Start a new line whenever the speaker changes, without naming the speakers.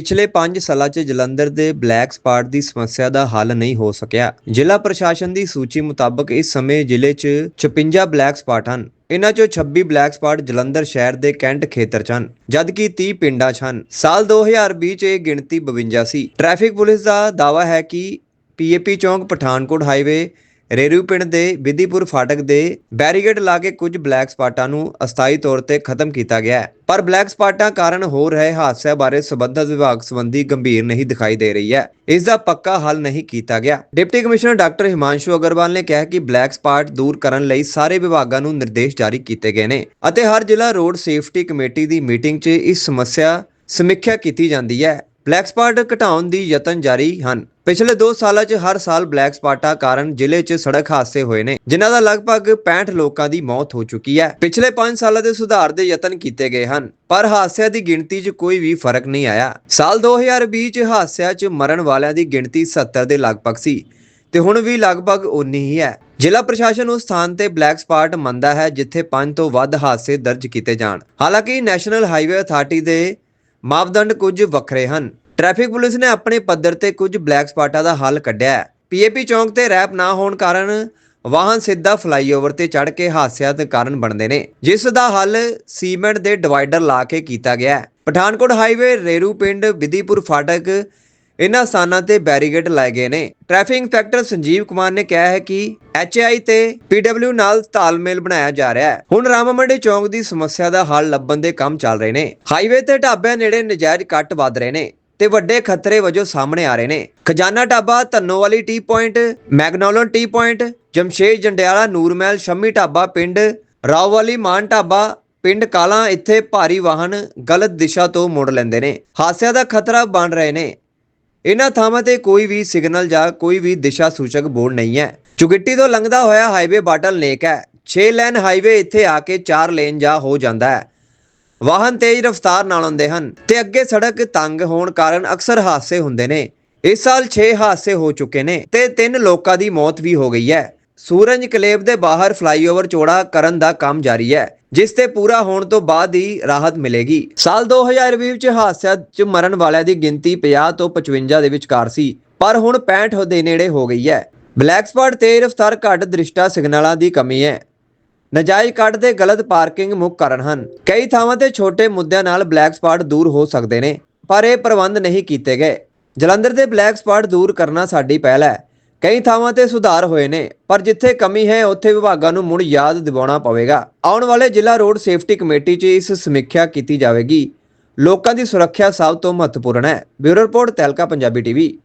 ਪਿਛਲੇ 5 ਸਾਲਾਂ 'ਚ ਜਲੰਧਰ ਦੇ ਬਲੈਕ ਸਪਾਟ ਦੀ ਸਮੱਸਿਆ ਦਾ ਹੱਲ ਨਹੀਂ ਹੋ ਸਕਿਆ। ਜ਼ਿਲ੍ਹਾ ਪ੍ਰਸ਼ਾਸਨ ਦੀ ਸੂਚੀ ਮੁਤਾਬਕ ਇਸ ਸਮੇਂ ਜ਼ਿਲ੍ਹੇ 'ਚ 56 ਬਲੈਕ ਸਪਾਟ ਹਨ। ਇਨ੍ਹਾਂ 'ਚੋਂ 26 ਬਲੈਕ ਸਪਾਟ ਜਲੰਧਰ ਸ਼ਹਿਰ ਦੇ ਕੈਂਟ ਖੇਤਰ 'ਚ ਹਨ, ਜਦਕਿ 30 ਪਿੰਡਾਂ 'ਚ ਹਨ। ਸਾਲ 2020 'ਚ ਇਹ ਗਿਣਤੀ 52 ਸੀ। ਟ੍ਰੈਫਿਕ ਪੁਲਿਸ ਦਾ ਦਾਅਵਾ ਹੈ ਕਿ ਪੀਏਪੀ ਚੌਂਕ, ਪਠਾਨਕੋਟ ਹਾਈਵੇ ਰੇਰੂ ਪਿੰਡ ਦੇ ਵਿਧੀਪੁਰ ਫਾਟਕ ਦੇ ਬੈਰੀਗੇਡ ਲਾ ਕੇ ਕੁਝ ਬਲੈਕ ਸਪਾਟਾਂ ਨੂੰ ਅਸਥਾਈ ਤੌਰ ਤੇ ਖਤਮ ਕੀਤਾ ਗਿਆ ਹੈ। ਪਰ ਬਲੈਕ ਸਪਾਟਾਂ ਕਾਰਨ ਹੋ ਰਹੇ ਹਾਦਸਿਆਂ ਬਾਰੇ ਸਬੰਧਤ ਵਿਭਾਗ ਸੰਬੰਧੀ ਗੰਭੀਰ ਨਹੀਂ ਦਿਖਾਈ ਦੇ ਰਹੀ ਹੈ। ਇਸ ਦਾ ਪੱਕਾ ਹੱਲ ਨਹੀਂ ਕੀਤਾ ਗਿਆ। Deputy commissioner doctor Himanshu Agarwal ਨੇ ਕਿਹਾ ਕਿ ਬਲੈਕ ਸਪਾਟ ਦੂਰ ਕਰਨ ਲਈ ਸਾਰੇ ਵਿਭਾਗਾਂ ਨੂੰ ਨਿਰਦੇਸ਼ ਜਾਰੀ ਕੀਤੇ ਗਏ ਨੇ ਅਤੇ ਹਰ ਜ਼ਿਲ੍ਹਾ ਰੋਡ ਸੇਫਟੀ ਕਮੇਟੀ ਦੀ ਮੀਟਿੰਗ 'ਚ ਇਸ ਸਮੱਸਿਆ ਸਮੀਖਿਆ ਕੀਤੀ ਜਾਂਦੀ ਹੈ। ਬਲੈਕ ਸਪਾਟ ਘਟਾਉਣ ਦੀ ਯਤਨ ਜਾਰੀ ਹਨ। ਪਿਛਲੇ 2 ਸਾਲਾਂ 'ਚ ਹਰ ਸਾਲ ਬਲੈਕ ਸਪਾਟਾਂ ਕਾਰਨ ਜ਼ਿਲ੍ਹੇ 'ਚ ਸੜਕ ਹਾਦਸੇ ਹੋਏ ਨੇ, ਜਿਨ੍ਹਾਂ ਦਾ ਲਗਭਗ 65 ਲੋਕਾਂ ਦੀ ਮੌਤ ਹੋ ਚੁੱਕੀ ਹੈ। ਪਿਛਲੇ 5 ਸਾਲਾਂ ਦੇ ਸੁਧਾਰ ਦੇ ਯਤਨ ਕੀਤੇ ਗਏ ਹਨ, ਪਰ ਹਾਦਸਿਆਂ ਦੀ ਗਿਣਤੀ 'ਚ ਕੋਈ ਵੀ ਫ਼ਰਕ ਨਹੀਂ ਆਇਆ। ਸਾਲ 2020 'ਚ ਹਾਦਸਿਆਂ 'ਚ ਮਰਨ ਵਾਲਿਆਂ ਦੀ ਗਿਣਤੀ 70 ਦੇ ਲਗਭਗ ਸੀ ਤੇ ਹੁਣ ਵੀ ਲਗਭਗ ਉਨੀ ਹੀ ਹੈ। ਜ਼ਿਲ੍ਹਾ ਪ੍ਰਸ਼ਾਸਨ ਉਸ ਸਥਾਨ ਤੇ ਬਲੈਕ ਸਪਾਟ ਮੰਨਦਾ ਹੈ ਜਿੱਥੇ 5 ਤੋਂ ਵੱਧ ਹਾਦਸੇ ਦਰਜ ਕੀਤੇ ਜਾਣ। ਹਾਲਾਂਕਿ ਨੈਸ਼ਨਲ ਹਾਈਵੇ ਅਥਾਰਟੀ ਦੇ ਮਾਪਦੰਡ ਕੁਝ ਵੱਖਰੇ ਹਨ। ਟ੍ਰੈਫਿਕ ਪੁਲਿਸ ਨੇ ਆਪਣੇ ਪੱਧਰ ਤੇ ਕੁਝ ਬਲੈਕ ਸਪਾਟਾਂ ਦਾ ਹੱਲ ਕੱਢਿਆ ਹੈ। ਪੀਏਪੀ ਚੌਂਕ ਤੇ ਰੈਪ ਨਾ ਹੋਣ ਕਾਰਨ ਵਾਹਨ ਸਿੱਧਾ ਫਲਾਈਓਵਰ ਤੇ ਚੜ੍ਹ ਕੇ ਹਾਦਸਿਆਂ ਦੇ ਕਾਰਨ ਬਣਦੇ ਨੇ, ਜਿਸ ਦਾ ਹੱਲ ਸੀਮੈਂਟ ਦੇ ਡਿਵਾਈਡਰ ਲਾ ਕੇ ਕੀਤਾ ਗਿਆ ਹੈ। ਪਠਾਨਕੋਟ ਹਾਈਵੇ ਰੇਰੂ ਪਿੰਡ ਵਿਧੀਪੁਰ ਫਾਟਕ ਇਨ੍ਹਾਂ ਸਥਾਨਾਂ ਤੇ ਬੈਰੀਗੇਡ ਲਾਏ ਗਏ ਨੇ। ਟ੍ਰੈਫਿਕ ਇੰਸਪੈਕਟਰ ਸੰਜੀਵ ਕੁਮਾਰ ਨੇ ਕਿਹਾ ਹੈ ਕਿ ਐਚਆਈ ਤੇ ਪੀਡਬਲਿਊ ਨਾਲ ਤਾਲਮੇਲ ਬਣਾਇਆ ਜਾ ਰਿਹਾ ਹੈ। ਹੁਣ ਰਾਮਾ ਚੌਂਕ ਦੀ ਸਮੱਸਿਆ ਦਾ ਹੱਲ ਲੱਭਣ ਦੇ ਕੰਮ ਚੱਲ ਰਹੇ ਨੇ। ਹਾਈਵੇ ਤੇ ਢਾਬਿਆਂ ਨੇੜੇ ਨਜਾਇਜ਼ ਕੱਟ ਵੱਧ ਰਹੇ ਨੇ ਤੇ ਵੱਡੇ ਖਤਰੇ ਵਜੋਂ ਸਾਹਮਣੇ ਆ ਰਹੇ ਨੇ। ਖਜ਼ਾਨਾ ਢਾਬਾ ਧੰਨੋਵਾਲੀ ਟੀ ਪੁਆਇੰਟ ਮੈਗਨੋਲਨ ਟੀ ਪੁਆਇੰਟ, ਜਮਸ਼ੇਦ ਜੰਡਿਆਲਾ ਨੂਰਮਹਿਲ, ਸ਼ੰਮੀ ਢਾਬਾ ਪਿੰਡ ਰਾਵਵਾਲੀ ਮਾਨ ਢਾਬਾ, ਪਿੰਡ ਕਾਲਾਂ, ਇੱਥੇ ਭਾਰੀ ਵਾਹਨ ਗਲਤ ਦਿਸ਼ਾ ਤੋਂ ਮੁੜ ਲੈਂਦੇ ਨੇ। ਹਾਦਸਿਆਂ ਦਾ ਖਤਰਾ ਬਣ ਰਹੇ ਨੇ। ਇਹਨਾਂ ਥਾਵਾਂ ਤੇ ਕੋਈ ਵੀ ਸਿਗਨਲ ਜਾਂ ਕੋਈ ਵੀ ਦਿਸ਼ਾ ਸੂਚਕ ਬੋਰਡ ਨਹੀਂ ਹੈ। ਚੁਗਿੱਟੀ ਤੋਂ ਲੰਘਦਾ ਹੋਇਆ ਹਾਈਵੇ ਬਾਟਲ ਨੇਕ ਹੈ। 6 ਲੇਨ ਹਾਈਵੇ ਇੱਥੇ ਆ ਕੇ 4 ਲੇਨ ਜਾਂ ਹੋ ਜਾਂਦਾ ਹੈ। ਵਾਹਨ ਤੇਜ਼ ਰਫ਼ਤਾਰ ਨਾਲ ਆਉਂਦੇ ਹਨ ਤੇ ਅੱਗੇ ਸੜਕ ਤੰਗ ਹੋਣ ਕਾਰਨ ਅਕਸਰ ਹਾਦਸੇ ਹੁੰਦੇ ਨੇ। ਇਸ ਸਾਲ 6 ਹਾਦਸੇ ਹੋ ਚੁੱਕੇ ਨੇ ਤੇ 3 ਲੋਕਾਂ ਦੀ ਮੌਤ ਵੀ ਹੋ ਗਈ ਹੈ। ਸੂਰਜ ਕਲੇਬ ਦੇ ਬਾਹਰ ਫਲਾਈਓਵਰ ਚੌੜਾ ਕਰਨ ਦਾ ਕੰਮ ਜਾਰੀ ਹੈ, ਜਿਸ ਤੇ ਪੂਰਾ ਹੋਣ ਤੋਂ ਬਾਅਦ ਹੀ ਰਾਹਤ ਮਿਲੇਗੀ। ਸਾਲ 2020 ਵਿੱਚ ਹਾਦਸਿਆਂ 'ਚ ਮਰਨ ਵਾਲਿਆਂ ਦੀ ਗਿਣਤੀ 50 ਤੋਂ 55 ਦੇ ਵਿਚਕਾਰ ਸੀ, ਪਰ ਹੁਣ 65 ਦੇ ਨੇੜੇ ਹੋ ਗਈ ਹੈ। ਬਲੈਕ ਸਪਾਟ ਤੇ ਰਫ਼ਤਾਰ ਘੱਟ ਦ੍ਰਿਸ਼ਟਾ ਸਿਗਨਲਾਂ ਦੀ ਕਮੀ ਹੈ। ਨਜਾਇਜ਼ ਕੱਟ ਦੇ ਗਲਤ ਪਾਰਕਿੰਗ ਮੁੱਖ ਕਾਰਨ ਹਨ। ਕਈ ਥਾਵਾਂ ਤੇ ਛੋਟੇ ਮੁੱਦਿਆਂ ਨਾਲ ਬਲੈਕ ਸਪਾਟ ਦੂਰ ਹੋ ਸਕਦੇ ਨੇ, ਪਰ ਇਹ ਪ੍ਰਬੰਧ ਨਹੀਂ ਕੀਤੇ ਗਏ। ਜਲੰਧਰ ਦੇ ਬਲੈਕ ਸਪਾਟ ਦੂਰ ਕਰਨਾ ਸਾਡੀ ਪਹਿਲ ਹੈ। ਕਈ ਥਾਵਾਂ ਤੇ ਸੁਧਾਰ ਹੋਏ ਨੇ, ਪਰ ਜਿੱਥੇ ਕਮੀ ਹੈ, ਉੱਥੇ ਵਿਭਾਗਾਂ ਨੂੰ ਮੁੜ ਯਾਦ ਦਿਵਾਉਣਾ ਪਵੇਗਾ। ਆਉਣ ਵਾਲੇ ਜ਼ਿਲ੍ਹਾ ਰੋਡ ਸੇਫਟੀ ਕਮੇਟੀ 'ਚ ਇਸ ਸਮੀਖਿਆ ਕੀਤੀ ਜਾਵੇਗੀ। ਲੋਕਾਂ ਦੀ ਸੁਰੱਖਿਆ ਸਭ ਤੋਂ ਮਹੱਤਵਪੂਰਨ ਹੈ। Bureau report Tehelka Punjabi TV.